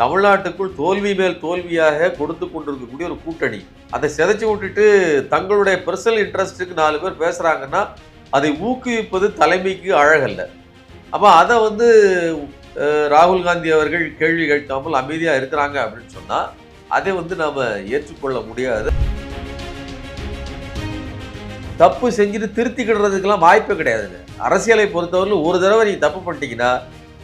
தமிழ்நாட்டுக்குள் தோல்வி மேல் தோல்வியாக கொடுத்து கொண்டிருக்கக்கூடிய ஒரு கூட்டணி. அதை சிதைச்சு விட்டுட்டு தங்களுடைய பர்சனல் இன்ட்ரெஸ்ட்டுக்கு நாலு பேர் பேசுகிறாங்கன்னா அதை ஊக்குவிப்பது தலைமைக்கு அழகல்ல. அப்போ அதை வந்து ராகுல் காந்தி அவர்கள் கேள்வி கேட்காமல் அமைதியாக இருக்கிறாங்க அப்படின்னு சொன்னால் அதை வந்து நாம் ஏற்றுக்கொள்ள முடியாது. தப்பு செஞ்சுட்டு திருத்திக்கிடுறதுக்கெல்லாம் வாய்ப்பே கிடையாதுங்க. அரசியலை பொறுத்தவரையில் ஒரு தடவை நீங்கள் தப்பு பண்ணிட்டீங்கன்னா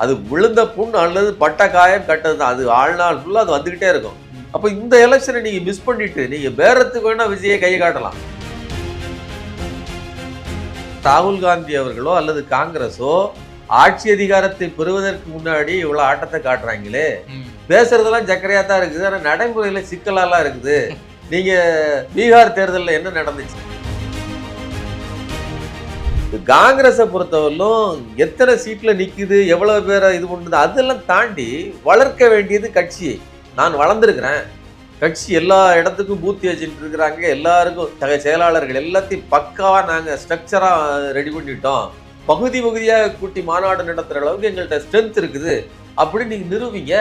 அது விழுந்த புண் அல்லது பட்ட காயம் கட்டது தான். அது வாழ்நாள் ஃபுல்லாக அது வந்துக்கிட்டே இருக்கும். அப்போ இந்த எலெக்ஷனை நீங்கள் மிஸ் பண்ணிட்டு நீங்கள் பேரத்துக்கு வேணால் விஜயை கையை காட்டலாம். ராகுல் காந்தி அவர்களோ அல்லது காங்கிரஸோ ஆட்சி அதிகாரத்தை பெறுவதற்கு முன்னாடி இவ்வளோ ஆட்டத்தை காட்டுறாங்களே. பேசுறதெல்லாம் சக்கரையா தான் இருக்குது. ஆனால் நடைமுறையில சிக்கலாலாம் இருக்குது. நீங்க பீகார் தேர்தலில் என்ன நடந்துச்சு? காங்கிரஸை பொறுத்தவரையிலும் எத்தனை சீட்டில் நிற்குது எவ்வளோ பேரை இது பண்ணுது அதெல்லாம் தாண்டி வளர்க்க வேண்டியது கட்சி நான் வளர்ந்துருக்கிறேன். கட்சி எல்லா இடத்துக்கும் பூத்தி வச்சுட்டு இருக்கிறாங்க. எல்லாருக்கும் தக செயலாளர்கள் எல்லாத்தையும் பக்காவாக நாங்கள் ஸ்ட்ரக்சராக ரெடி பண்ணிட்டோம். பகுதி பகுதியாக கூட்டி மாநாடு நடத்துகிற அளவுக்கு எங்கள்கிட்ட ஸ்ட்ரென்த் இருக்குது. அப்படின்னு நீங்கள் நிறுவீங்க.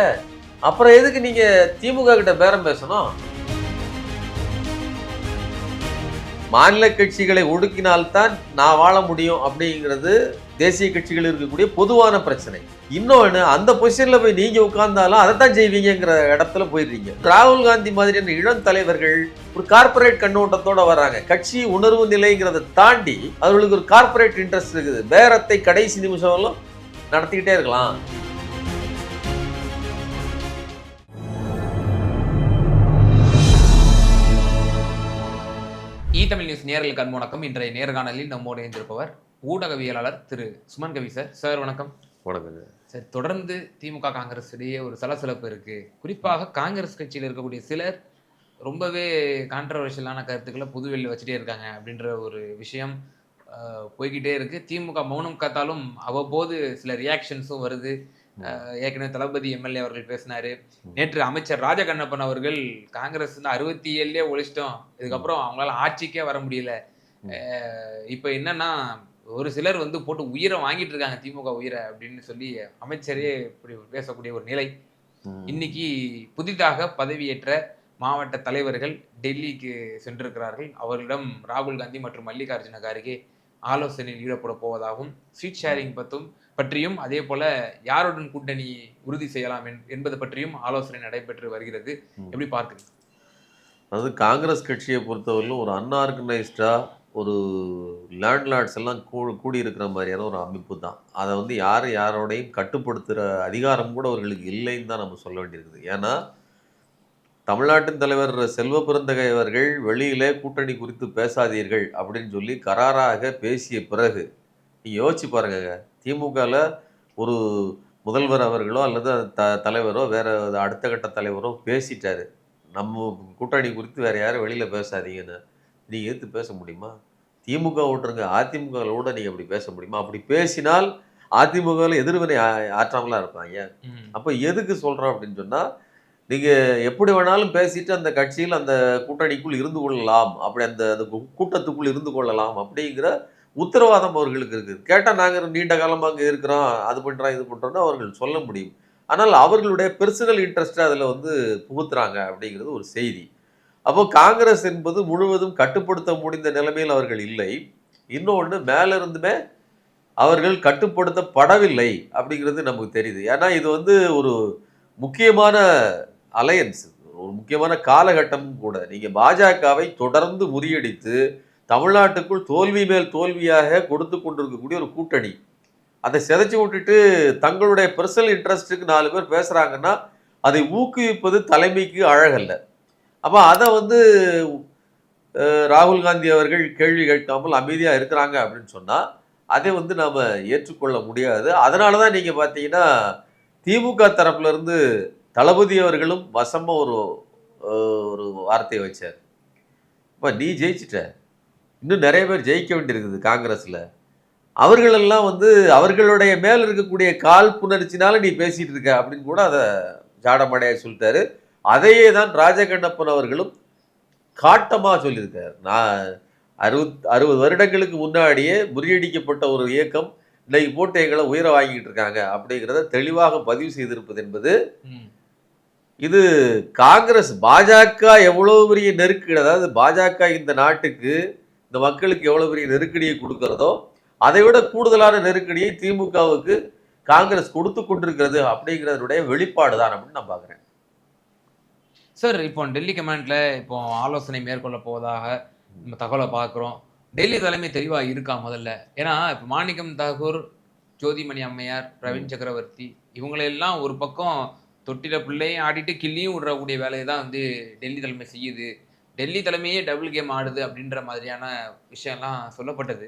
அப்புறம் எதுக்கு நீங்கள் திமுக கிட்ட பேரம் பேசணும்? மாநில கட்சிகளை ஒடுக்கினால்தான் நான் வாழ முடியும் அப்படிங்கிறது தேசிய கட்சிகள் இருக்கக்கூடிய பொதுவான பிரச்சனை. இன்னொன்று அந்த பொசிஷனில் போய் நீங்கள் உட்கார்ந்தாலும் அதை தான் செய்வீங்கங்கிற இடத்துல போயிடுறீங்க. ராகுல் காந்தி மாதிரியான இளம் தலைவர்கள் ஒரு கார்ப்பரேட் கண்ணோட்டத்தோட வர்றாங்க கட்சி உணர்வு நிலைங்கிறத தாண்டி அவர்களுக்கு ஒரு கார்ப்பரேட் இன்ட்ரெஸ்ட் இருக்குது. பேரத்தை கடைசி நிமிஷம் நடத்திக்கிட்டே இருக்கலாம். இ தமிழ் நியூஸ் நேர்களுக்கு அன்பு வணக்கம். இன்றைய நேர்காணலில் நம்மோடு இணைந்திருப்பவர் ஊடகவியலாளர் திரு சுமன் கவி சார். சார் வணக்கம். வணக்கங்க. சார் தொடர்ந்து திமுக காங்கிரஸ் இடையே ஒரு சலசலப்பு இருக்கு. குறிப்பாக காங்கிரஸ் கட்சியில் இருக்கக்கூடிய சிலர் ரொம்பவே கான்ட்ரவர்ஷியலான கருத்துக்களை புதுவெளியில் வச்சுட்டே இருக்காங்க அப்படின்ற ஒரு விஷயம் போய்கிட்டே இருக்கு. திமுக மௌனம் காத்தாலும் அவ்வப்போது சில ரியாக்ஷன்ஸும் வருது. ஏற்கனவே தளபதி எம்எல்ஏ அவர்கள் பேசினாரு. நேற்று அமைச்சர் ராஜகண்ணப்பன் அவர்கள் காங்கிரஸ் அறுபத்தி ஏழுலயே ஒழிச்சிட்டோம். இதுக்கப்புறம் அவங்களால ஆட்சிக்கே வர முடியல. இப்ப என்னன்னா ஒரு சிலர் வந்து போட்டு உயிரை வாங்கிட்டு இருக்காங்க திமுக உயிரை அப்படின்னு சொல்லி அமைச்சரே இப்படி பேசக்கூடிய ஒரு நிலை. இன்னைக்கு புதிதாக பதவியேற்ற மாவட்ட தலைவர்கள் டெல்லிக்கு சென்றிருக்கிறார்கள். அவர்களிடம் ராகுல் காந்தி மற்றும் மல்லிகார்ஜுன கார்கே ஆலோசனையில் ஈடுபட போவதாகவும் சீட் ஷேரிங் பற்றும் பற்றியும் அதே போல யாருடன் கூட்டணி உறுதி செய்யலாம் என்- என்பது பற்றியும் ஆலோசனை நடைபெற்று வருகிறது. எப்படி பார்க்குறீங்க? அதாவது காங்கிரஸ் கட்சியை பொறுத்தவரையிலும் ஒரு அன்ஆர்கனைஸ்டா ஒரு லேண்ட்லார்ட்ஸ் எல்லாம் கூ கூடி இருக்கிற மாதிரியான ஒரு அமைப்பு தான். அதை வந்து யார் யாரோடையும் கட்டுப்படுத்துகிற அதிகாரம் கூட அவர்களுக்கு இல்லைன்னு தான் நம்ம சொல்ல வேண்டியிருக்குது. ஏன்னா தமிழ்நாட்டின் தலைவர் செல்வ பிறந்தகை அவர்கள் வெளியிலே கூட்டணி குறித்து பேசாதீர்கள் அப்படின்னு சொல்லி கராராக பேசிய பிறகு நீங்க யோசிச்சு பாருங்க திமுகவில் ஒரு முதல்வர் அவர்களோ அல்லது த தலைவரோ வேற அடுத்த கட்ட தலைவரோ பேசிட்டாரு. நம்ம கூட்டணி குறித்து வேற யாரும் வெளியில பேசாதீங்கன்னு. நீங்க எடுத்து பேச முடியுமா? திமுக விட்டுருங்க அதிமுகவில் கூட நீங்க அப்படி பேச முடியுமா? அப்படி பேசினால் அதிமுகவில் எதிர்வினை ஆ- ஆற்றாமலா இருப்பாங்க. அப்போ எதுக்கு சொல்றோம் அப்படின்னு சொன்னா நீங்க எப்படி வேணாலும் பேசிட்டு அந்த கட்சியில் அந்த கூட்டணிக்குள் இருந்து கொள்ளலாம். அப்படி அந்த அந்த கூட்டத்துக்குள் இருந்து கொள்ளலாம் அப்படிங்கிற உத்தரவாதம் அவர்களுக்கு இருக்குது கேட்டால் நாங்கள் நீண்ட காலமாக அங்கே இருக்கிறோம் அது பண்ணுறோம் இது பண்ணுறோன்னு அவர்கள் சொல்ல முடியும். ஆனால் அவர்களுடைய பெர்சனல் இன்ட்ரெஸ்ட்டை அதில் வந்து புகுத்துறாங்க அப்படிங்கிறது ஒரு செய்தி. அப்போ காங்கிரஸ் என்பது முழுவதும் கட்டுப்படுத்த முடிந்த நிலைமையில் அவர்கள் இல்லை. இன்னொன்று மேலிருந்துமே அவர்கள் கட்டுப்படுத்தப்படவில்லை அப்படிங்கிறது நமக்கு தெரியுது. ஏன்னா இது வந்து ஒரு முக்கியமான அலையன்ஸ் ஒரு முக்கியமான காலகட்டம் கூட. நீங்கள் பாஜகவை தொடர்ந்து முறியடித்து தமிழ்நாட்டுக்குள் தோல்வி மேல் தோல்வியாக கொடுத்து கொண்டிருக்கக்கூடிய ஒரு கூட்டணி. அதை சிதைச்சி விட்டுட்டு தங்களுடைய பர்சனல் இன்ட்ரெஸ்ட்டுக்கு நாலு பேர் பேசுகிறாங்கன்னா அதை ஊக்குவிப்பது தலைமைக்கு அழகல்ல. அப்போ அதை வந்து ராகுல் காந்தி அவர்கள் கேள்வி கேட்காமல் அமைதியாக இருக்கிறாங்க அப்படின்னு சொன்னால் அதை வந்து நாம் ஏற்றுக்கொள்ள முடியாது. அதனால தான் நீங்கள் பார்த்தீங்கன்னா திமுக தரப்புலேருந்து தளபதி அவர்களும் வசமாக ஒரு ஒரு வார்த்தையை வச்சார். இப்போ நீ ஜெயிச்சிட்ட. இன்னும் நிறைய பேர் ஜெயிக்க வேண்டியிருக்குது காங்கிரஸில். அவர்களெல்லாம் வந்து அவர்களுடைய மேல் இருக்கக்கூடிய கால் புணர்ச்சினால நீ பேசிட்டு இருக்க அப்படின்னு கூட அதை ஜாடமடையா சொல்லிட்டாரு. அதையே தான் ராஜகண்ணப்பன் அவர்களும் காட்டமாக சொல்லியிருக்காரு. நான் அறுபத் அறுபது வருடங்களுக்கு முன்னாடியே முறியடிக்கப்பட்ட ஒரு இயக்கம் இன்னைக்கு போட்டு எங்களை உயிரை வாங்கிட்டு இருக்காங்க அப்படிங்கிறத தெளிவாக பதிவு செய்திருப்பது என்பது. இது காங்கிரஸ் பாஜக எவ்வளவு பெரிய நெருக்கடி அதாவது பாஜக இந்த நாட்டுக்கு இந்த மக்களுக்கு எவ்வளவு பெரிய நெருக்கடியை கொடுக்கிறதோ அதை விட கூடுதலான நெருக்கடியை திமுகவுக்கு காங்கிரஸ் கொடுத்து கொண்டிருக்கிறது அப்படிங்கிறதுடைய வெளிப்பாடு தான் அப்படின்னு நான் பார்க்குறேன். சார் இப்போ டெல்லி கமாண்ட்ல இப்போ ஆலோசனை மேற்கொள்ள போவதாக நம்ம தகவலை பார்க்குறோம். டெல்லி தலைமை தெளிவா இருக்கா முதல்ல? ஏன்னா இப்போ மாணிக்கம் தாகூர் ஜோதிமணி அம்மையார் பிரவீன் சக்கரவர்த்தி இவங்களெல்லாம் ஒரு பக்கம் தொட்டில பிள்ளையும் ஆடிட்டு கிள்ளியும் விடுறக்கூடிய வேலையை தான் வந்து டெல்லி தலைமை செய்யுது. டெல்லி தலைமையே டபுள் கேம் ஆடுது அப்படின்ற மாதிரியான விஷயம்லாம் சொல்லப்பட்டது.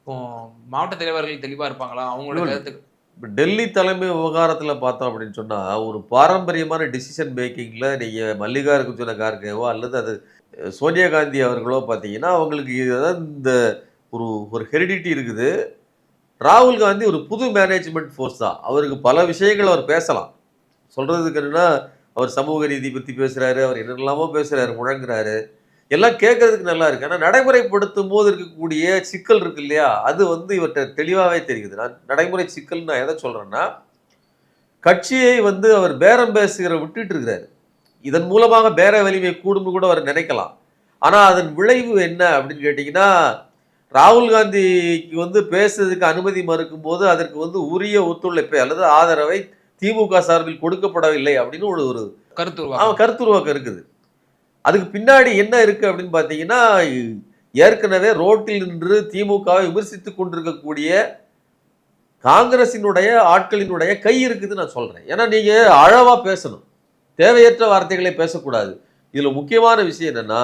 இப்போ மாவட்ட தலைவர்கள் தெளிவா இருப்பாங்களா? அவங்களோட இல்ல. கருத்து இப்போ டெல்லி தலைமை விவகாரத்தில் பார்த்தோம் அப்படின்னு சொன்னால் ஒரு பாரம்பரியமான டிசிஷன் மேக்கிங்கில் நீங்கள் மல்லிகா சொன்ன கார்கேவோ அல்லது அது சோனியா காந்தி அவர்களோ பார்த்தீங்கன்னா அவங்களுக்கு இந்த ஒரு ஒரு ஹெரிடிட்டி இருக்குது. ராகுல் காந்தி ஒரு புது மேனேஜ்மெண்ட் ஃபோர்ஸ் தான். அவருக்கு பல விஷயங்கள் அவர் பேசலாம். சொல்கிறதுக்கு என்னன்னா அவர் சமூக நீதி பற்றி பேசுகிறாரு அவர் என்னெல்லாமோ பேசுகிறாரு முழங்குறாரு. எல்லாம் கேட்கறதுக்கு நல்லா இருக்கு. ஆனால் நடைமுறைப்படுத்தும் போது இருக்கக்கூடிய சிக்கல் இருக்கு இல்லையா? அது வந்து இவர்கிட்ட தெளிவாகவே தெரியுது. நான் நடைமுறை சிக்கல் நான் எதை சொல்கிறேன்னா கட்சியை வந்து அவர் பேரம் பேசுகிற விட்டுட்டு இருக்கிறாரு. இதன் மூலமாக பேர வலிமை கூடும்னு கூட அவர் நினைக்கலாம். ஆனால் அதன் விளைவு என்ன அப்படின்னு கேட்டிங்கன்னா ராகுல் காந்திக்கு வந்து பேசுறதுக்கு அனுமதி மறுக்கும் போது அதற்கு வந்து உரிய ஒத்துழைப்பை அல்லது ஆதரவை திமுக சார்பில் கொடுக்கப்படவில்லை அப்படின்னு ஒரு ஒரு கருத்து அவன் உருவாக்கம் கருத்துருவாக்கம் இருக்குது. அதுக்கு பின்னாடி என்ன இருக்கு அப்படின்னு பார்த்தீங்கன்னா ஏற்கனவே ரோட்டில் நின்று திமுகவை விமர்சித்து கொண்டிருக்கக்கூடிய காங்கிரசினுடைய ஆட்களினுடைய கை இருக்குதுன்னு நான் சொல்றேன். ஏன்னா நீங்க அழவா பேசணும். தேவையற்ற வார்த்தைகளை பேசக்கூடாது. இதுல முக்கியமான விஷயம் என்னன்னா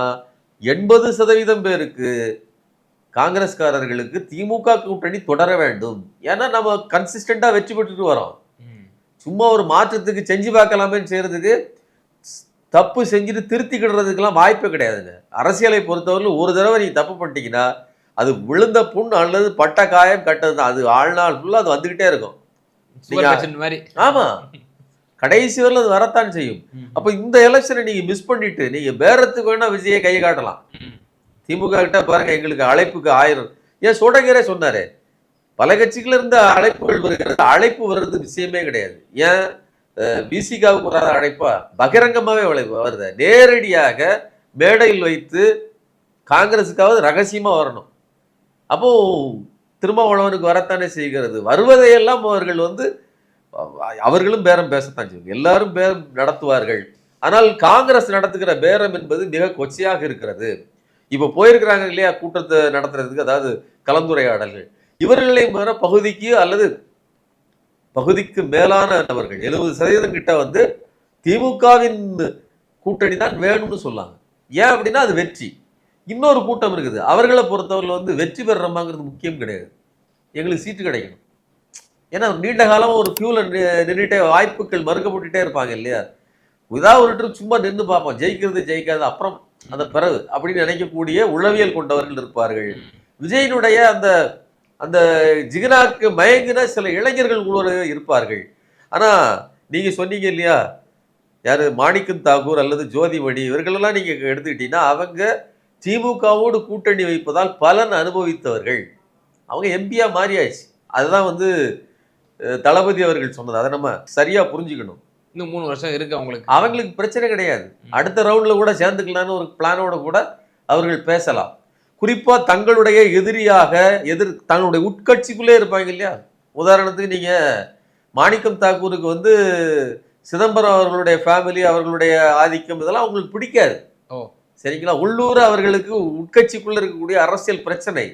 எண்பது சதவீதம் பேருக்கு காங்கிரஸ்காரர்களுக்கு திமுக கூட்டணி தொடர வேண்டும். ஏன்னா நம்ம கன்சிஸ்டண்டா வெற்றி பெற்றுட்டு வரோம். சும்மா ஒரு மாற்றத்துக்கு செஞ்சு பார்க்கலாமேன்னு செய்யறதுக்கு தப்பு செஞ்சுட்டு திருத்திக்கிடுறதுக்கெல்லாம் வாய்ப்பே கிடையாதுங்க. அரசியலை பொறுத்தவரையிலும் ஒரு தடவை நீங்க தப்பு பண்ணிட்டீங்கன்னா அது விழுந்த புண் அல்லது பட்ட காயம் கட்டது தான் அது வாழ்நாள் ஃபுல்லாக அது வந்துகிட்டே இருக்கும். மாதிரி. ஆமா. கடைசி வரல அது வரத்தான் செய்யும். அப்போ இந்த எலெக்ஷனை நீங்க மிஸ் பண்ணிட்டு நீங்க பேரத்துக்கு வேணா விஜயை கை காட்டலாம். திமுக கிட்ட பாருங்க எங்களுக்கு அழைப்புக்கு ஆயிரம். ஏன் சோடகரே சொன்னாரு பல கட்சிகள் இருந்த அழைப்புகள் வருகிறது. அழைப்பு வர்றது விஷயமே கிடையாது. ஏன்? பிசிகாவுக்கு வராத அழைப்பா? பகிரங்கமாகவே அழைப்பு வருது. நேரடியாக மேடையில் வைத்து காங்கிரஸுக்காவது ரகசியமாக வரணும். அப்போ திருமாவளவனுக்கு வரத்தானே செய்கிறது. வருவதையெல்லாம் அவர்கள் வந்து அவர்களும் பேரம் பேசத்தான் செய்யும் எல்லாரும் பேரம் நடத்துவார்கள். ஆனால் காங்கிரஸ் நடத்துகிற பேரம் என்பது மிக கொச்சையாக இருக்கிறது. இப்போ போயிருக்கிறாங்க இல்லையா? கூட்டத்தை நடத்துறதுக்கு அதாவது கலந்துரையாடல்கள். இவர்களை மற பகுதிக்கு அல்லது பகுதிக்கு மேலான நபர்கள் எழுபது சதவீதம் கிட்ட வந்து திமுகவின் கூட்டணி தான் வேணும்னு சொல்லாங்க. ஏன் அப்படின்னா அது வெற்றி. இன்னொரு கூட்டம் இருக்குது. அவர்களை பொறுத்தவரை வந்து வெற்றி பெறுறமாங்கிறது முக்கியம் கிடையாது. எங்களுக்கு சீட்டு கிடைக்கணும். ஏன்னா நீண்ட காலமாக ஒரு கியூல நின்றுட்டே வாய்ப்புகள் மறுக்கப்பட்டுட்டே இருப்பாங்க இல்லையா? ஏதாவது ஒரு ட்ரிப் சும்மா நின்று பார்ப்போம். ஜெயிக்கிறது ஜெயிக்காது அப்புறம் அந்த பிறகு அப்படின்னு நினைக்கக்கூடிய உளவியல் கொண்டவர்கள் இருப்பார்கள். விஜயனுடைய அந்த அந்த ஜிகினாக்கு மயங்கின சில இளைஞர்கள் கூட இருப்பார்கள். ஆனா நீங்க சொன்னீங்க இல்லையா? யாரு? மாணிக்கம் தாக்கூர் அல்லது ஜோதிமணி இவர்களெல்லாம் நீங்க எடுத்துக்கிட்டீங்கன்னா அவங்க திமுகவோடு கூட்டணி வைப்பதால் பலன் அனுபவித்தவர்கள். அவங்க எம்பியா மாறியாச்சு. அதுதான் வந்து தளபதி அவர்கள் சொன்னது. அதை நம்ம சரியா புரிஞ்சுக்கணும். இன்னும் மூணு வருஷம் இருக்கு அவங்களுக்கு. அவங்களுக்கு பிரச்சனை கிடையாது. அடுத்த ரவுண்ட்ல கூட சேர்ந்துக்கலான்னு ஒரு பிளானோட கூட அவர்கள் பேசலாம். குறிப்பா தங்களுடைய எதிரியாக எதிர் தங்களுடைய உட்கட்சிக்குள்ளே இருப்பாங்க இல்லையா? உதாரணத்துக்கு நீங்க மாணிக்கம் தாக்கூருக்கு வந்து சிதம்பரம் அவர்களுடைய ஃபேமிலி அவர்களுடைய ஆதிக்கம் இதெல்லாம் அவங்களுக்கு பிடிக்காது. ஓ. சரிங்களா? உள்ளூர் அவர்களுக்கு உட்கட்சிக்குள்ள இருக்கக்கூடிய அரசியல் பிரச்சனை.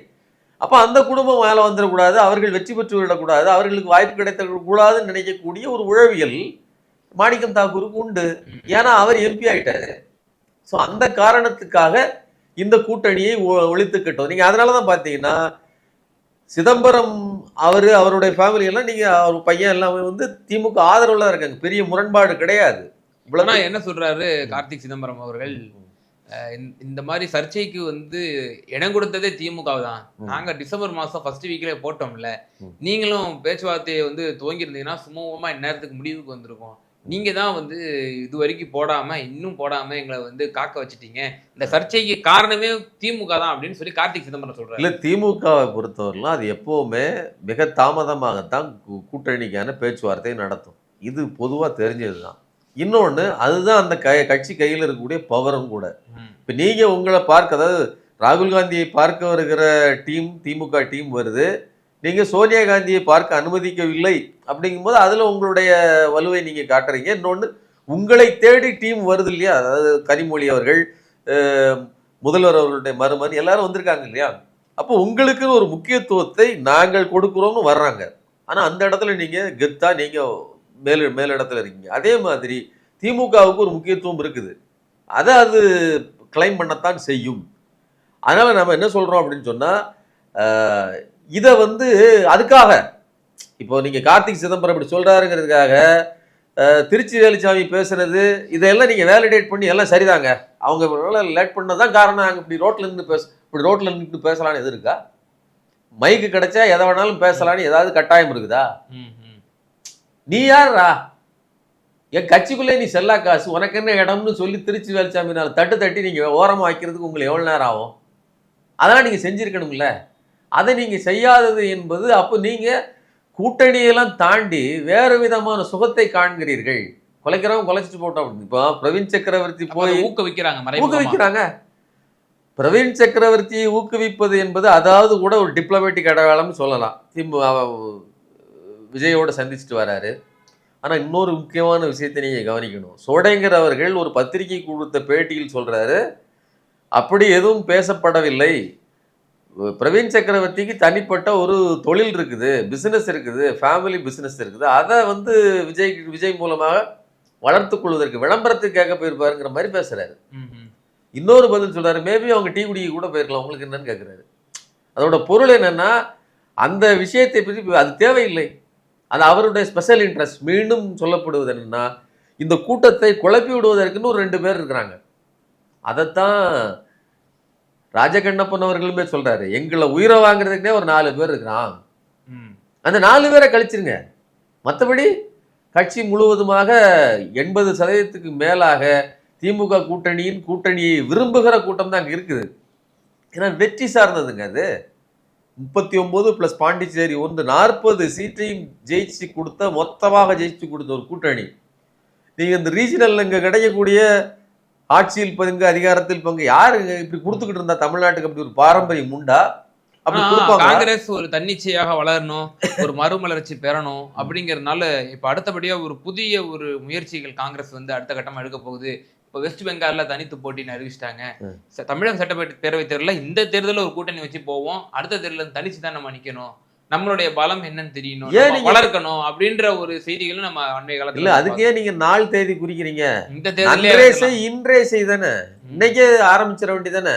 அப்ப அந்த குடும்பம் மேல வந்துடக்கூடாது அவர்கள் வெற்றி பெற்று விடக்கூடாது அவர்களுக்கு வாய்ப்பு கிடைத்த கூடாதுன்னு நினைக்கக்கூடிய ஒரு உழவியல் மாணிக்கம் தாக்கூருக்கு உண்டு. ஏன்னா அவர் எம்பி ஆயிட்டாரு. ஸோ அந்த காரணத்துக்காக இந்த கூட்டணியை ஒழித்து கட்டும் நீங்க அதனால தான் பார்த்தீங்கன்னா சிதம்பரம் அவரு அவருடைய ஃபேமிலி எல்லாம் நீங்க அவர் பையன் எல்லாமே வந்து திமுக ஆதரவுல இருக்காங்க. பெரிய முரண்பாடு கிடையாது. ஆனா இவ்வளவு என்ன சொல்றாரு கார்த்திக் சிதம்பரம் அவர்கள்? இந்த- மாதிரி சர்ச்சைக்கு வந்து இடம் கொடுத்ததே திமுக தான் ம். நாங்க டிசம்பர் மாசம் ஃபர்ஸ்ட் வீக்ல போட்டோம்ல. நீங்களும் பேச்சுவார்த்தையை வந்து துவங்கியிருந்தீங்கன்னா சுமூகமா இந்நேரத்துக்கு முடிவுக்கு வந்திருக்கும். நீங்க தான் வந்து இது வரைக்கும் போடாம இன்னும் போடாம எங்களை வந்து காக்க வச்சிட்டீங்க. இந்த சர்ச்சைக்கு காரணமே திமுக தான் அப்படின்னு சொல்லி கார்த்திக் சிதம்பரம் சொல்றாரு. இல்ல திமுகவை பொறுத்தவரைலாம் அது எப்பவுமே மிக தாமதமாகத்தான் கூட்டணிக்கான பேச்சுவார்த்தை நடத்தும். இது பொதுவா தெரிஞ்சதுதான். இன்னொன்று அதுதான் அந்த க கட்சி கையில் இருக்கக்கூடிய பவரும் கூட. இப்போ நீங்கள் உங்களை பார்க்க அதாவது ராகுல் காந்தியை பார்க்க வருகிற டீம் திமுக டீம் வருது. நீங்கள் சோனியா காந்தியை பார்க்க அனுமதிக்கவில்லை அப்படிங்கும்போது அதில் உங்களுடைய வலுவை நீங்கள் காட்டுறீங்க. இன்னொன்று உங்களை தேடி டீம் வருது இல்லையா? அதாவது கனிமொழி அவர்கள் முதல்வர் அவர்களுடைய மருமன் எல்லாரும் வந்திருக்காங்க இல்லையா? அப்போ உங்களுக்குன்னு ஒரு முக்கியத்துவத்தை நாங்கள் கொடுக்குறோம்னு வர்றாங்க. ஆனால் அந்த இடத்துல நீங்கள் கெத்தா நீங்கள் மேல் மேலிடத்துல இருக்கீங்க. அதே மாதிரி திமுகவுக்கு ஒரு முக்கியத்துவம் இருக்குது. அதை அது கிளைம் பண்ணத்தான் செய்யும். அதனால் நம்ம என்ன சொல்கிறோம் அப்படின்னு சொன்னால் இதை வந்து அதுக்காக. இப்போ நீங்க கார்த்திக் சிதம்பரம் இப்படி சொல்றாருங்கிறதுக்காக அஹ், திருச்சி வேலுச்சாமி பேசுனது இதையெல்லாம் நீங்க வேலிடேட் பண்ணி எல்லாம் சரிதாங்க. அவங்க லேட் பண்ணதான் காரணம். நாங்கள் இப்படி ரோட்ல இருந்து பேச இப்படி ரோட்ல நின்று பேசலாம்னு எது இருக்கா? மைக்கு கிடைச்சா எதை வேணாலும் பேசலாம்னு ஏதாவது கட்டாயம் இருக்குதா. நீ யாரா என் கட்சிக்குள்ளே நீ செல்லா காசு உனக்கு என்ன இடம்னு சொல்லி திருச்சி வேலுச்சாமி நாள் தட்டு தட்டி நீங்கள் ஓரமாக வைக்கிறதுக்கு உங்களுக்கு எவ்வளோ நேரம் ஆகும்? அதெல்லாம் நீங்கள் செஞ்சுருக்கணும்ல. அதை நீங்கள் செய்யாதது என்பது அப்போ நீங்கள் கூட்டணியெல்லாம் தாண்டி வேறு விதமான சுகத்தை காண்கிறீர்கள். குலைக்கிறவன் குலைச்சிட்டு போட்டோம் அப்படின்னு இப்போ பிரவீன் சக்கரவர்த்தி போய் ஊக்குவிக்கிறாங்க ஊக்குவிக்கிறாங்க. பிரவீன் சக்கரவர்த்தியை ஊக்குவிப்பது என்பது அதாவது கூட ஒரு டிப்ளமேட்டிக் அடையாளம்னு சொல்லலாம். திமு விஜயோட சந்திச்சுட்டு வராரு. ஆனால் இன்னொரு முக்கியமான விஷயத்தை நீங்கள் கவனிக்கணும். சோடைங்கர் அவர்கள் ஒரு பத்திரிகை கொடுத்த பேட்டியில் சொல்றாரு. அப்படி எதுவும் பேசப்படவில்லை. பிரவீன் சக்கரவர்த்திக்கு தனிப்பட்ட ஒரு தொழில் இருக்குது பிசினஸ் இருக்குது ஃபேமிலி பிசினஸ் இருக்குது. அதை வந்து விஜய் விஜய் மூலமாக வளர்த்துக் கொள்வதற்கு விளம்பரத்துக்கு கேட்க போயிருப்பாருங்கிற மாதிரி ம். இன்னொரு பதில் சொல்றாரு மேபி அவங்க டீ குடிக்க கூட போயிருக்கலாம். உங்களுக்கு என்னன்னு கேட்குறாரு அதோட பொருள் என்னன்னா அந்த விஷயத்தை பற்றி அது தேவையில்லை. அது அவருடைய ஸ்பெஷல் இன்ட்ரெஸ்ட் மீண்டும் சொல்லப்படுவது என்னன்னா இந்த கூட்டத்தை குழப்பி விடுவதற்குன்னு ஒரு ரெண்டு பேர் இருக்கிறாங்க. அதைத்தான் ராஜகண்ணப்பன் அவர்களுமே சொல்றாரு எங்களை உயிரை வாங்குறதுக்குனே ஒரு நாலு பேர் இருக்கிறான். அந்த நாலு பேரை கழிச்சிருங்க. மற்றபடி கட்சி முழுவதுமாக எண்பது சதவீதத்துக்கு மேலாக திமுக கூட்டணியின் கூட்டணியை விரும்புகிற கூட்டம் தான் அங்கே இருக்குது. ஏன்னா வெற்றி சார்ந்ததுங்க அது. முப்பத்தி ஒன்பது ப்ளஸ் பாண்டிச்சேரி ஒன்று நாற்பது சீட்டையும் ஜெயிச்சு கொடுத்த மொத்தமாக ஜெயிச்சு கொடுத்த ஒரு கூட்டணி. நீங்கள் இந்த ரீஜனல் இங்கே கிடைக்கக்கூடிய ஆட்சியில் பங்கு அதிகாரத்தில் பங்கு யாருங்க இப்படி கொடுத்துக்கிட்டு இருந்தா தமிழ்நாட்டுக்கு அப்படி ஒரு பாரம்பரியம் உண்டா? காங்கிரஸ் ஒரு தன்னிச்சையாக வளரணும் ஒரு மறுமலர்ச்சி பெறணும் அப்படிங்கறதுனால இப்ப அடுத்தபடியா ஒரு புதிய ஒரு முயற்சிகள் காங்கிரஸ் வந்து அடுத்த கட்டமா எடுக்க போகுது. இப்ப வெஸ்ட் பெங்கால்ல தனித்து போட்டின்னு அறிவிச்சிட்டாங்க. தமிழக சட்டப்பேரவை தேர்தலில் இந்த தேர்தலில் ஒரு கூட்டணி வச்சு போவோம். அடுத்த தேர்தலில் தனிச்சு தான் நம்ம நிக்கணும். நம்மளுடைய பலம் என்னன்னு தெரியணும். ஏன் வளர்க்கணும் அப்படின்ற ஒரு செய்திகளும் நம்ம அண்மை இல்ல காலத்துல அதுக்கே நீங்க நாள் தேதி குறிக்கிறீங்க. இந்த அன்றே தேர்தலே செய் இன்றே செய் தானே இன்னைக்கே ஆரம்பிச்சிட வேண்டியதானே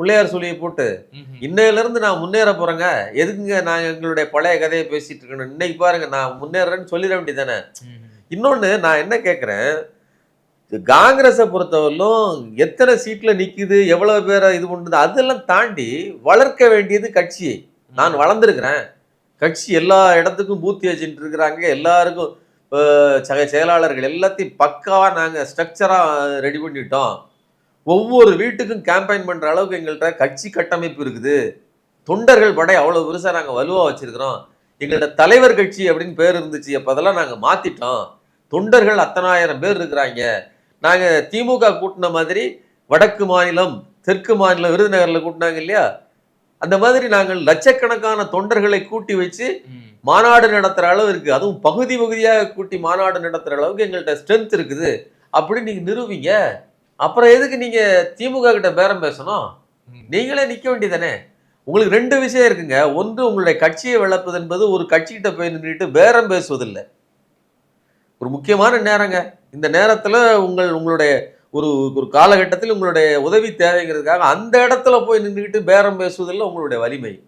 பிள்ளையார் சொல்லியை போட்டு இன்னையில இருந்து நான் முன்னேற போறேங்க. எதுக்குங்க நான் எங்களுடைய பழைய கதையை பேசிட்டு இருக்கணும் இன்னைக்கு பாருங்க நான் முன்னேறேன்னு சொல்லிட வேண்டியதானே இன்னொன்னு நான் என்ன கேட்குறேன் காங்கிரஸை பொறுத்தவரையிலும் எத்தனை சீட்ல நிக்குது எவ்வளவு பேரை இது பண்ணுது அதெல்லாம் தாண்டி வளர்க்க வேண்டியது கட்சியை. நான் வளர்ந்துருக்கிறேன். கட்சி எல்லா இடத்துக்கும் பூத்தி ஏஜென்ட் இருக்கிறாங்க. எல்லாருக்கும் சக செயலாளர்கள் எல்லாத்தையும் பக்காவாக நாங்கள் ஸ்ட்ரக்சராக ரெடி பண்ணிட்டோம். ஒவ்வொரு வீட்டுக்கும் கேம்பெயின் பண்ணுற அளவுக்கு எங்கள்கிட்ட கட்சி கட்டமைப்பு இருக்குது. தொண்டர்கள் படை அவ்வளோ பெருசாக நாங்கள் வலுவாக வச்சுருக்குறோம். எங்கள்கிட்ட தலைவர் கட்சி அப்படின்னு பேர் இருந்துச்சு. அப்போதெல்லாம் நாங்கள் மாற்றிட்டோம் தொண்டர்கள் அத்தனாயிரம் பேர் இருக்கிறாங்க. நாங்கள் திமுக கூட்டின மாதிரி வடக்கு மாநிலம் தெற்கு மாநிலம் விருதுநகரில் கூட்டினாங்க இல்லையா? அந்த மாதிரி நாங்கள் லட்சக்கணக்கான தொண்டர்களை கூட்டி வச்சு மாநாடு நடத்துற அளவு இருக்கு. அதுவும் பகுதி பகுதியாக கூட்டி மாநாடு நடத்துற அளவுக்கு எங்கள்கிட்ட ஸ்ட்ரென்த் இருக்குது. அப்படின்னு நீங்க நிறுவீங்க. அப்புறம் எதுக்கு நீங்க திமுக கிட்ட பேரம் பேசணும்? நீங்களே நிக்க வேண்டியதானே? உங்களுக்கு ரெண்டு விஷயம் இருக்குங்க. ஒன்று உங்களுடைய கட்சியை வளர்ப்பது என்பது ஒரு கட்சிகிட்ட போய் நின்றுட்டு பேரம் பேசுவதில்லை. ஒரு முக்கியமான நேரங்க. இந்த நேரத்துல உங்கள் உங்களுடைய ஒரு ஒரு காலகட்டத்தில் உங்களுடைய உதவி தேவைங்கிறதுக்காக அந்த இடத்துல போய் நின்றுக்கிட்டு பேரம் பேசுவதில் உங்களுடைய வலிமை.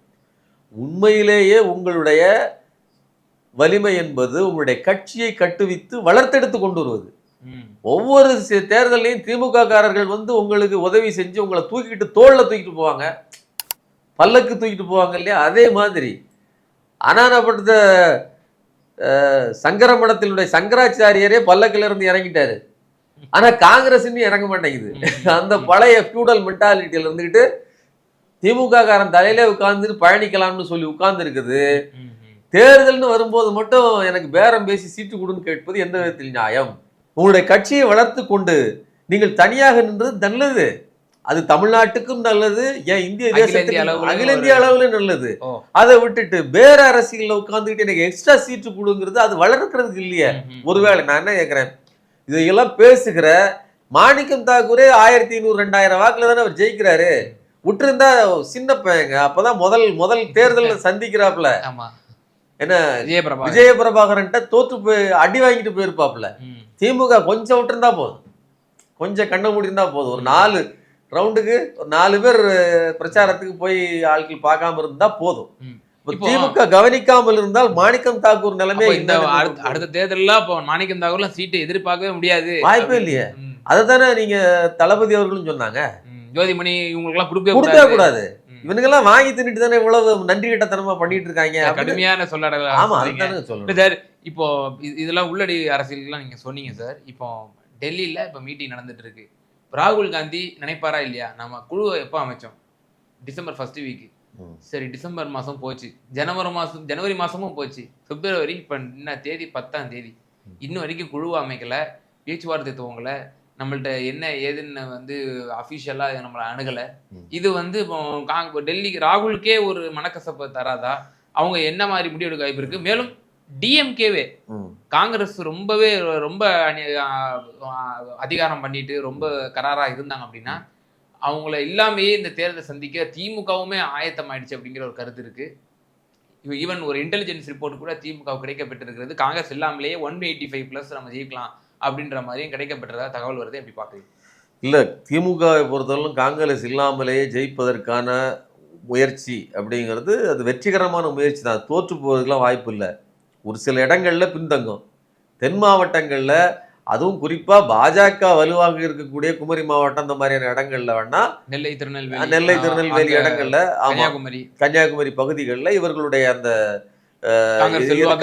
உண்மையிலேயே உங்களுடைய வலிமை என்பது உங்களுடைய கட்சியை கட்டுவித்து வளர்த்தெடுத்து கொண்டு வருவது. ஒவ்வொரு தேர்தல்லையும் திமுக காரர்கள் வந்து உங்களுக்கு உதவி செஞ்சு உங்களை தூக்கிட்டு தோல்ல தூக்கிட்டு போவாங்க. பல்லக்கு தூக்கிட்டு போவாங்க இல்லையா? அதே மாதிரி. அனானப்படுத்த சங்கர மடத்தினுடைய சங்கராச்சாரியரே பல்லக்குல இருந்து இறங்கிட்டாரு. ஆனா காங்கிரஸ் இன்னும் இறங்க மாட்டேங்குது. அந்த பழைய ஃபியூடல் மென்டாலிட்டியில இருந்துகிட்டு திமுக காரன் தலையிலே உட்கார்ந்து பயணிக்கலாம்னு சொல்லி உட்கார்ந்து இருக்குது தேர்தல்னு வரும்போது மட்டும் எனக்கு பேரம் பேசி சீட்டு கொடுன்னு கேட்பது எந்த விதத்தில் நியாயம்? உங்களுடைய கட்சியை வளர்த்து கொண்டு நீங்கள் தனியாக நின்றது நல்லது. அது தமிழ்நாட்டுக்கும் நல்லது ஏன் இந்திய தேசத்துக்கு அகில இந்திய அளவுல நல்லது. அதை விட்டுட்டு வேற அரசியல்ல உட்கார்ந்துட்டு எனக்கு எக்ஸ்ட்ரா சீட்டு கொடுங்கிறது அது வளர்க்கறதுக்கு இல்லையே. ஒருவேளை நான் என்ன கேட்கிறேன் இதையெல்லாம் பேசுகிற மாணிக்கம் தாக்கூரே ஆயிரத்தி ஐநூறு ரெண்டாயிரம் வாக்குல தானே அவர் ஜெயிக்கிறாரு. விட்டுருந்தா சின்ன பையங்க. அப்பதான் முதல் முதல் தேர்தல்ல சந்திக்கிறாப்புல. ஆமா. என்ன? விஜயபிரபா விஜய பிரபாகரன்ட்ட தோத்து போய் அடி வாங்கிட்டு போயிருப்பாப்புல. திமுக கொஞ்சம் விட்டுருந்தா போதும். கொஞ்சம் கண்ண மூடிருந்தா போதும். ஒரு நாலு ரவுண்டுக்கு ஒரு நாலு பேர் பிரச்சாரத்துக்கு போய் ஆட்கள் பார்க்காம இருந்தா போதும். திமுக கவனிக்காமல் இருந்தால் மாணிக்கம் தாக்கூர் நிலைமை இந்த அடுத்த தேர்தல்ல இப்போ மாணிக்கம் தாகூர்லாம் சீட்டை எதிர்பார்க்கவே முடியாது. வாய்ப்பே இல்லையே. அதை தானே நீங்க தளபதி அவர்களும் சொன்னாங்க. ஜோதிமணி இவங்களுக்குலாம் கொடுக்கவே கொடுக்கவே கூடாது. இவனுங்கெல்லாம் வாங்கி தின்னுட்டு தானே இவ்வளவு நன்றி கிட்டத்தனமா பண்ணிட்டு இருக்காங்க கடுமையான சொல்லாடல ஆமா. அதுதானே சொல்லணும். சார் இப்போ இது- இதெல்லாம் உள்ளடி அரசியல்லாம் நீங்க சொன்னீங்க சார். இப்போ டெல்லியில இப்போ மீட்டிங் நடந்துட்டு இருக்கு. ராகுல் காந்தி நினைப்பாரா இல்லையா? நம்ம குழுவை எப்போ அமைச்சோம்? டிசம்பர் ஃபர்ஸ்ட் வீக் ம். சரி டிசம்பர் மாசம் போச்சு. ஜனவரி மாசம் ஜனவரி மாசமும் போச்சு. பிப்ரவரி இப்போ என்ன தேதி? பத்தாம் தேதி. இன்னும் வரைக்கும் குழுவை அமைக்கல. பேச்சுவார்த்தை துவங்கல. நம்மள்ட்ட என்ன ஏதுன்னு வந்து அஃபிஷியலா நம்மளை அணுகல. இது வந்து இப்போ காங் டெல்லிக்கு ராகுலுக்கே ஒரு மனக்கசப்பை தராதா? அவங்க என்ன மாதிரி முடிவு எடுக்க வாய்ப்பு இருக்கு மேலும் டிஎம்கேவே. காங்கிரஸ் ரொம்பவே ரொம்ப அதிகாரம் பண்ணிட்டு ரொம்ப கராரா இருந்தாங்க அப்படின்னா அவங்கள இல்லாமையே இந்த தேர்தலை சந்திக்க திமுகவுமே ஆயத்தமாயிடுச்சு அப்படிங்கிற ஒரு கருத்து இருக்கு. ஈவன் ஒரு இன்டெலிஜென்ஸ் ரிப்போர்ட் கூட திமுக கிடைக்கப்பட்டிருக்கிறது. காங்கிரஸ் இல்லாமலேயே ஒன் எயிட்டி ஃபைவ் ப்ளஸ் நம்ம ஜெயிக்கலாம் அப்படின்ற மாதிரியும் கிடைக்கப்பட்டதா தகவல் வருது எப்படி பார்க்குறீங்க? இல்லை திமுகவை பொறுத்தவரைக்கும் காங்கிரஸ் இல்லாமலேயே ஜெயிப்பதற்கான முயற்சி அப்படிங்கிறது அது வெற்றிகரமான முயற்சி தான். தோற்று போவதுக்கெல்லாம் வாய்ப்பு இல்லை. ஒரு சில இடங்களில் பின்தங்கும். தென் மாவட்டங்களில் அதுவும் குறிப்பா பாஜக வலுவாக இருக்கக்கூடிய குமரி மாவட்டம் அந்த மாதிரியான இடங்கள்ல வேணா நெல்லை திருநெல்வேலி நெல்லை திருநெல்வேலி இடங்கள்ல கன்னியாகுமரி. கன்னியாகுமரி பகுதிகளில் இவர்களுடைய அந்த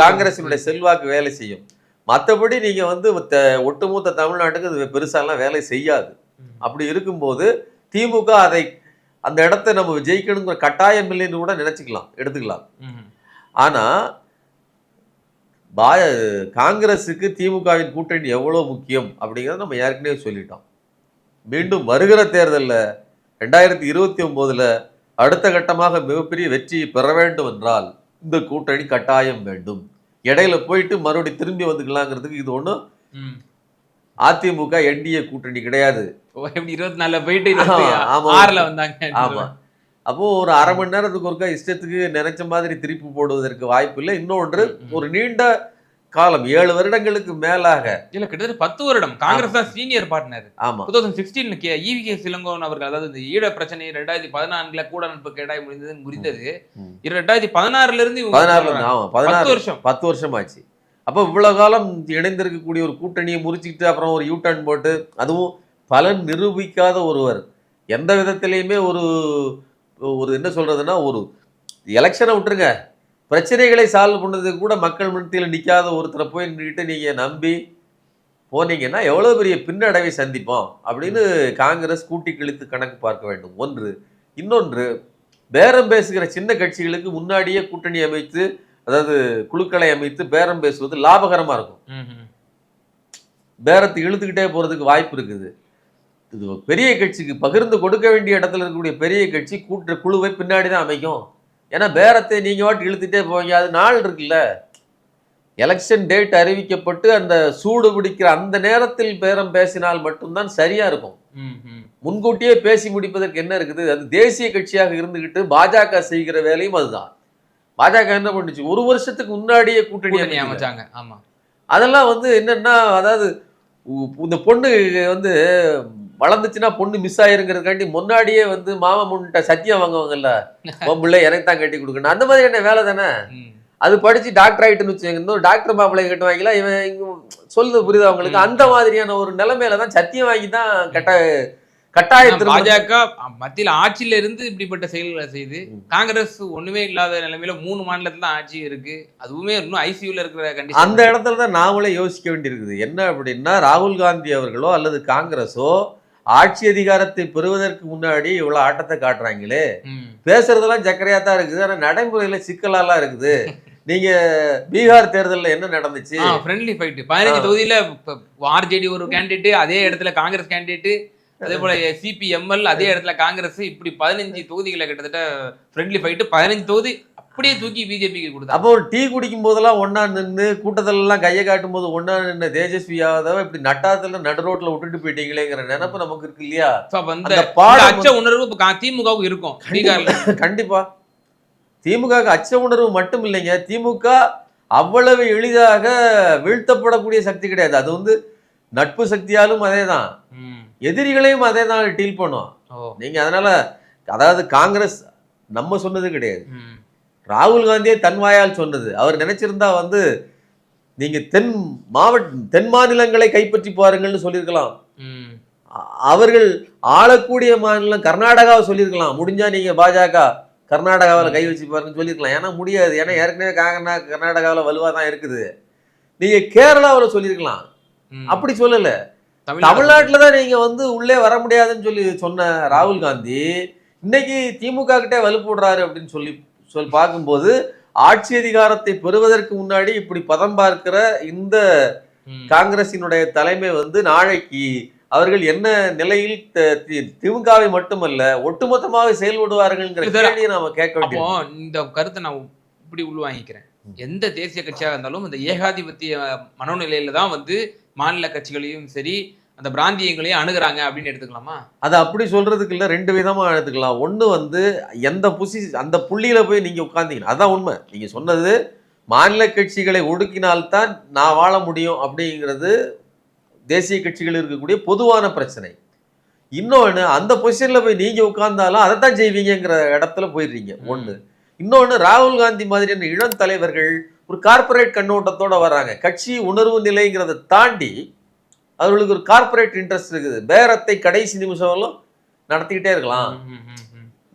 காங்கிரசினுடைய செல்வாக்கு வேலை செய்யும். மற்றபடி நீங்க வந்து ஒட்டுமொத்த தமிழ்நாட்டுக்கு இது பெருசாலாம் வேலை செய்யாது. அப்படி இருக்கும்போது திமுக அதை அந்த இடத்த நம்ம ஜெயிக்கணுங்கிற கட்டாயம் இல்லைன்னு கூட நினைச்சுக்கலாம் எடுத்துக்கலாம். ம். பா காங்கிரஸுக்கு திமுகவின் கூட்டணி எவ்வளவு முக்கியம் அப்படிங்கிறத நம்ம ஏற்கனவே சொல்லிட்டோம். மீண்டும் வருகிற தேர்தலில் ரெண்டாயிரத்தி இருபத்தி ஒம்போதுல அடுத்த கட்டமாக மிகப்பெரிய வெற்றியை பெற வேண்டும் என்றால் இந்த கூட்டணி கட்டாயம் வேண்டும். இடையில போயிட்டு மறுபடியும் திரும்பி வந்துக்கலாங்கிறதுக்கு இது ஒன்றும். அதிமுக என்டிஏ கூட்டணி கிடையாது. இருபத்தி நாலுல போயிட்டு ஆமா, ஆமா. ஆறுல வந்தாங்க ஆமா அப்போ ஒரு அரை மணி நேரத்துக்கு ஒருக்கா இஷ்டத்துக்கு நினைச்ச மாதிரி திருப்பி போடுவதற்கு வாய்ப்பு இல்லை இன்னொன்று. ஒரு நீண்ட காலம் ஏழு வருடங்களுக்கு மேலாக இல்ல கிட்டத்தட்ட பத்து வருடம். காங்கிரஸ் தான் சீனியர் பார்ட்னர் ஆமா. Two thousand sixteen E V சிலங்கோன் அவர்கள் அதாவது இந்த ஈழ பிரச்சனை ரெண்டாயிரத்தி பதினான்குல கூட நட்பு கேடாய் முடிந்தது முடிந்தது ரெண்டாயிரத்தி பதினாறுல இருந்து பதினாறுல ஆமா பதினாறு வருஷம். பத்து வருஷம் ஆச்சு அப்போ இவ்வளவு காலம் இணைந்திருக்கக்கூடிய ஒரு கூட்டணியை முறிச்சுக்கிட்டு அப்புறம் ஒரு யூ டர்ன் போட்டு அதுவும் பலன் நிரூபிக்காத ஒருவர். எந்த விதத்திலையுமே ஒரு ஒரு என்ன சொல்றதுன்னா ஒரு எலெக்ஷனை விட்டுருங்க. பிரச்சனைகளை சால்வ் பண்ணதுக்கு கூட மக்கள் மத்தியில் நிற்காத ஒருத்தரை போய் நின்றுக்கிட்டு நீங்க நம்பி போனீங்கன்னா எவ்வளவு பெரிய பின்னடைவை சந்திப்போம் அப்படின்னு காங்கிரஸ் கூட்டி கிழித்து கணக்கு பார்க்க வேண்டும். ஒன்று. இன்னொன்று பேரம் பேசுகிற சின்ன கட்சிகளுக்கு முன்னாடியே கூட்டணி அமைத்து அதாவது குழுக்களை அமைத்து பேரம் பேசுவது லாபகரமா இருக்கும். பேரத்தை இழுத்துக்கிட்டே போறதுக்கு வாய்ப்பு இருக்குது. இது பெரிய கட்சிக்கு பகிர்ந்து கொடுக்க வேண்டிய இடத்துல இருக்கக்கூடிய பெரிய கட்சி கூட்டுற குழுவை பின்னாடி தான் அமைக்கும். ஏன்னா பேரத்தை நீங்க வாட்டி இழுத்துட்டே போவீங்க. அது நாள் இருக்குல்ல. எலெக்ஷன் டேட் அறிவிக்கப்பட்டு அந்த சூடு பிடிக்கிற அந்த நேரத்தில் பேரம் பேசினால் மட்டும்தான் சரியா இருக்கும். முன்கூட்டியே பேசி முடிப்பதற்கு என்ன இருக்குது? அது தேசிய கட்சியாக இருந்துகிட்டு பாஜக செய்கிற வேலையும் அதுதான். பாஜக என்ன பண்ணுச்சு? ஒரு வருஷத்துக்கு முன்னாடியே கூட்டணி. அமைச்சாங்க. ஆமா. அதெல்லாம் வந்து என்னன்னா அதாவது இந்த பொண்ணு வந்து வளர்ந்துச்சுன்னா பொண்ணு மிஸ் ஆயிருங்கிறதுக்காண்டி முன்னாடியே வந்து மாமா முன்னிட்ட சத்தியம் வாங்குவாங்கல்ல உன் பிள்ளை எனக்கு தான் கட்டி கொடுக்கணும். அந்த மாதிரி என்ன வேலை தானே. அது படிச்சு டாக்டர் ஆயிட்டுன்னு வச்சுக்கோங்க. டாக்டர் மாப்பிள்ளை கட்டுவாங்களா இவன் இங்க சொல்லுது புரியுதா உங்களுக்கு? ம். அந்த மாதிரியான ஒரு நிலைமையில தான் சத்தியம் வாங்கி தான் கட்ட கட்டாய ஆனா திருமணம் பாஜக மத்தியில ஆட்சியில இருந்து இப்படிப்பட்ட செயல்களை செய்து. காங்கிரஸ் ஒண்ணுமே இல்லாத நிலைமையில மூணு மாநிலத்துல தான் ஆட்சி இருக்கு. அதுவுமே இன்னும் ஐசியூல இருக்கிற அந்த கண்டிஷன் இடத்துல தான் நாமளே யோசிக்க வேண்டியிருக்குது. என்ன அப்படின்னா ராகுல் காந்தி அவர்களோ அல்லது காங்கிரஸோ ஆட்சி அதிகாரத்தை பெறுவதற்கு முன்னாடி இவ்வளவு ஆட்டத்தை காட்டுறாங்களே. பேசுறதெல்லாம் சக்கரையா தான் இருக்குது. ஆனா நடைமுறையில சிக்கலாலாம் இருக்குது. நீங்க பீகார் தேர்தல்ல என்ன நடந்துச்சு? ஃப்ரெண்ட்லி ஃபைட் பதினஞ்சு. தொகுதியில ஆர்ஜேடி ஒரு கேண்டிடேட் அதே இடத்துல காங்கிரஸ் கேண்டிடேட் அதே போல சிபிஎம்எல் அதே இடத்துல காங்கிரஸ். இப்படி பதினஞ்சு தொகுதிகளை கிட்டத்தட்ட ஃப்ரெண்ட்லி ஃபைட் பதினஞ்சு தொகுதி அப்படியே தூக்கி பிஜேபிக்கு கொடுத்தாங்க அப்போ ஒரு டீ குடிக்கும் போதெல்லாம் ஒண்ணா நின்று கூட்டத்துல எல்லாம் கையை காட்டும் போது ஒண்ணா நின்று தேஜஸ்வி யாதவ இப்படி நட்டாத்துல நடு ரோட்ல விட்டுட்டு போயிட்டீங்களேங்கிற நினைப்பு நமக்கு இருக்கு இல்லையா? அந்த அச்ச உணர்வு திமுகவுக்கு இருக்கும் கண்டிப்பா திமுக அச்ச உணர்வு மட்டும் இல்லைங்க. திமுக அவ்வளவு எளிதாக வீழ்த்தப்படக்கூடிய சக்தி கிடையாது. அது வந்து நட்பு சக்தியாலும் அதே தான். எதிரிகளையும் அதே தான் டீல் பண்ணும். நீங்க அதனால அதாவது காங்கிரஸ் நம்ம சொன்னது கிடையாது. ராகுல் காந்தியே தன் வாயால் சொன்னது. அவர் நினைச்சிருந்தா வந்து நீங்க தென் மாவட்ட தென் மாநிலங்களை கைப்பற்றி பாருங்கள்னு சொல்லியிருக்கலாம். அவர்கள் ஆளக்கூடிய மாநிலம் கர்நாடகாவை சொல்லியிருக்கலாம். முடிஞ்சா நீங்க பாஜக கர்நாடகாவில் கை வச்சு பாருங்கன்னு சொல்லியிருக்கலாம். ஏன்னா முடியாது. ஏன்னா ஏற்கனவே கர்நா கர்நாடகாவில் வலுவாக தான் இருக்குது. நீங்க கேரளாவில் சொல்லியிருக்கலாம். அப்படி சொல்லல. தமிழ்நாடு. தமிழ்நாட்டில் தான் நீங்க வந்து உள்ளே வர முடியாதுன்னு சொல்லி சொன்ன ராகுல் காந்தி இன்னைக்கு திமுக கிட்டே வலுப்படுறாரு அப்படின்னு சொல்லி சொல்லி பார்க்கும்போது ஆட்சி அதிகாரத்தை பெறுவதற்கு முன்னாடி இப்படி பதம் பார்க்கிற இந்த. காங்கிரசினுடைய தலைமை வந்து நாளைக்கு அவர்கள் என்ன நிலையில் திமுகவை மட்டுமல்ல ஒட்டுமொத்தமாக கேள்வியை நாம கேட்க அப்போ வேண்டியது. இந்த கருத்தை நான் இப்படி உள்வாங்கிக்கிறேன். எந்த தேசிய கட்சியாக இருந்தாலும் இந்த ஏகாதிபத்திய மனோநிலையில தான் வந்து மாநில கட்சிகளையும் சரி அந்த பிராந்தியங்களையும் அணுகுறாங்க அப்படின்னு எடுத்துக்கலாமா? அதை அப்படி சொல்றதுக்கு இல்ல ரெண்டு விதமா எடுத்துக்கலாம். ஒண்ணு வந்து எந்த புசி அந்த புள்ளியில போய் நீங்க உட்கார்ந்தீங்க அதான் உண்மை. நீங்க சொன்னது மாநில கட்சிகளை ஒடுக்கினால்தான் நான் வாழ முடியும் அப்படிங்கிறது தேசிய கட்சிகள் இருக்கக்கூடிய பொதுவான பிரச்சனை. இன்னொன்று அந்த பொசிஷன்ல போய் நீங்க உட்கார்ந்தாலும் அதை தான் செய்வீங்கங்கிற இடத்துல போயிடுறீங்க. ஒண்ணு. இன்னொன்று ராகுல் காந்தி மாதிரியான இளம் தலைவர்கள் ஒரு கார்ப்பரேட் கண்ணோட்டத்தோட வர்றாங்க. கட்சி உணர்வு நிலைங்கிறத தாண்டி அவர்களுக்கு ஒரு கார்ப்பரேட் இன்ட்ரெஸ்ட் இருக்குது. பேரத்தை கடைசி நிமிஷம் வரலும் நடத்திக்கிட்டே இருக்கலாம்.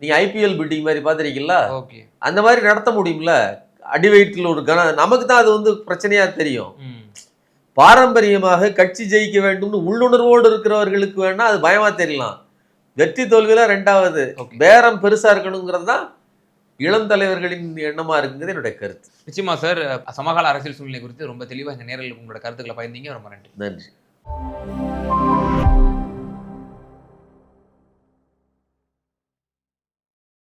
நீங்க ஐபிஎல் பில்டிங் மாதிரி பார்த்துருக்கீங்களா? ஓகே. அந்த மாதிரி நடத்த முடியும்ல? அடி வயிற்றில் ஒரு கன நமக்கு தான் அது வந்து பிரச்சனையா தெரியும். பாரம்பரியமாக கட்சி ஜெயிக்க வேண்டும்னு உள்ளுணர்வோடு இருக்கிறவர்களுக்கு வேணா அது பயமா தெரியலாம். வெற்றி தோல்வியில ரெண்டாவது. பேரம் பெருசா இருக்கணுங்கிறது தான் இளம் தலைவர்களின் எண்ணமா இருக்குங்கிறது என்னுடைய கருத்து. நிச்சயமா சார் சமகால அரசியல் சூழ்நிலை குறித்து ரொம்ப தெளிவாக இந்த நேரில் உங்களோட கருத்துக்களை பயந்தீங்க ரொம்ப நன்றி. நன்றி. Thank you.